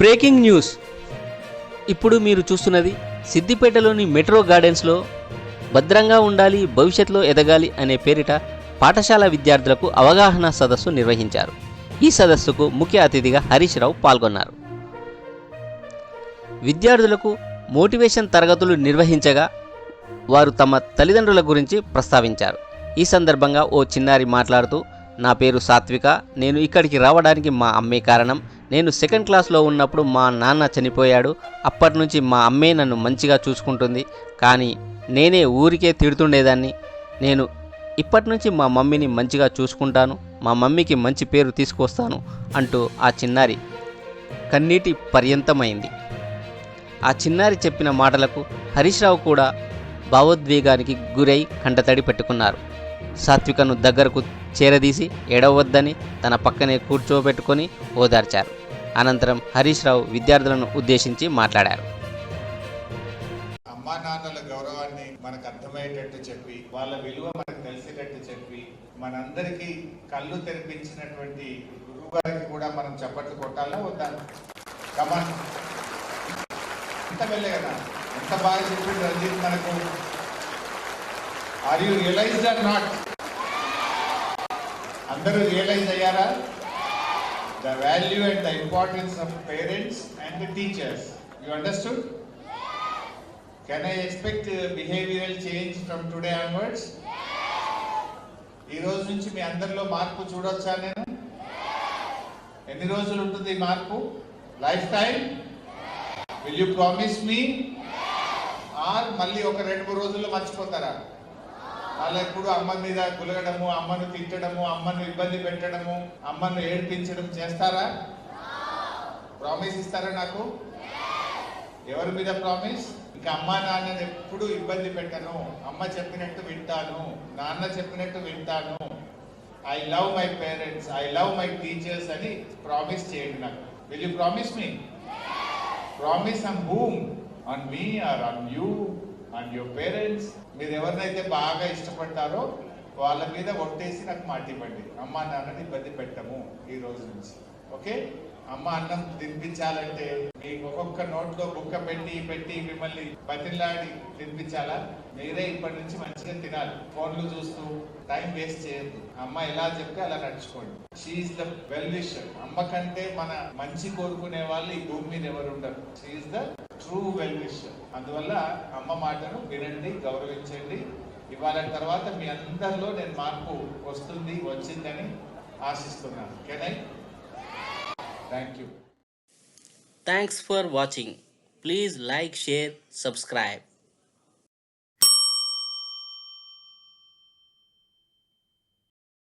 Breaking news. ఇప్పుడు మీరు చూస్తున్నది సిద్దిపేటలోని మెట్రో గార్డెన్స్లో భద్రంగా ఉండాలి భవిష్యత్తులో ఎదగాలి అనే పేరిట పాఠశాల విద్యార్థులకు అవగాహన సదస్సు నిర్వహించారు. ఈ సదస్సుకు ముఖ్య అతిథిగా హరీష్ రావు పాల్గొన్నారు. విద్యార్థులకు మోటివేషన్ తరగతులు నిర్వహించగా వారు తమ తల్లిదండ్రుల గురించి ప్రస్తావించారు. ఈ సందర్భంగా ఓ చిన్నారి మాట్లాడుతూ నా పేరు సాత్విక. నేను ఇక్కడికి రావడానికి మా అమ్మే కారణం. నేను సెకండ్ క్లాస్లో ఉన్నప్పుడు మా నాన్న చనిపోయాడు. అప్పటి నుంచి మా అమ్మే నన్ను మంచిగా చూసుకుంటుంది. కానీ నేనే ఊరికే తిడుతుండేదాన్ని. నేను ఇప్పటి నుంచి మా మమ్మీని మంచిగా చూసుకుంటాను. మా మమ్మీకి మంచి పేరు తీసుకొస్తాను అంటూ ఆ చిన్నారి కన్నీటి పర్యంతమైంది. ఆ చిన్నారి చెప్పిన మాటలకు హరీష్ రావు కూడా భావోద్వేగానికి గురై కంటతడి పెట్టుకున్నారు. సాత్వికను దగ్గరకు చేరదీసి ఎడవద్దని తన పక్కనే కూర్చోబెట్టుకొని ఓదార్చారు. అనంతరం హరీష్ రావు విద్యార్థులను ఉద్దేశించి మాట్లాడారు. అమ్మా నాన్నల గౌరవాన్ని మనకు అర్థమయ్యేటట్టు చెప్పి వాళ్ళ విలువ మనకు తెలిసేటట్టు చెప్పి మనందరికీ కళ్ళు తెరిపించినటువంటి గురువు గారికి కూడా మనం చప్పట్లు కొట్టాలా వద్దా? కమాన్ ఎంత వెళ్ళే కదా. ఎంత బాగా చెప్పింది రంజిత్ మనకు? Are you realize or not అందరూ రియలైజ్ అయ్యారా? The value and the importance of parents and the teachers you understood can I expect behaviour change from today onwards ఈ రోజు నుంచి మీ అందరిలో మార్పు చూడొచ్చా నేను? ఎన్ని రోజులు ఉంటుంది మార్పు? Lifetime will you promise me or మళ్ళీ ఒక రెండు మూడు రోజుల్లో మర్చిపోతారా? అలా ఎప్పుడు అమ్మ మీద గులగడము అమ్మను తిట్టడము అమ్మను ఇబ్బంది పెట్టడము అమ్మను ఏడ్పించడం చేస్తారా? ప్రామిస్ ఇస్తారా నాకు? ఎవరి మీద ప్రామిస్ ఇంకా అమ్మ నాన్నని ఎప్పుడు ఇబ్బంది పెట్టను. అమ్మ చెప్పినట్టు వింటాను. నాన్న చెప్పినట్టు వింటాను. I love my parents I love my teachers అని ప్రామిస్ చేయండి నాకు. Will you promise me promise on whom on me or on you and your parents మీరు ఎవరినైతే బాగా ఇష్టపడతారో వాళ్ళ మీద ఒట్టేసి నాకు మాట ఇవ్వండి అమ్మ నాన్నని ఇబ్బంది పెట్టము ఈ రోజు నుంచి. ఓకే? అమ్మ అన్నం తినిపించాలంటే మీకు ఒక్కొక్క నోట్లో బుక్క పెట్టి పెట్టి మిమ్మల్ని బతిలాడి తినిపించాలా? మీరే ఇప్పటి నుంచి మంచిగా తినాలి. ఫోన్లు చూస్తూ టైం వేస్ట్ చేయద్దు. అమ్మ ఎలా చెప్తే అలా నడుచుకోండి. She is the well wisher అమ్మ కంటే మన మంచి కోరుకునే వాళ్ళు ఈ భూమి మీద ఎవరు ఉండరు. She the true well wisher అందువల్ల అమ్మ మాటను వినండి గౌరవించండి. ఇవాళ తర్వాత మీ అందరిలో నేను మార్పు వస్తుంది వచ్చిందని ఆశిస్తున్నాను. కెనై Thank you. Thanks for watching. Please like, share, subscribe.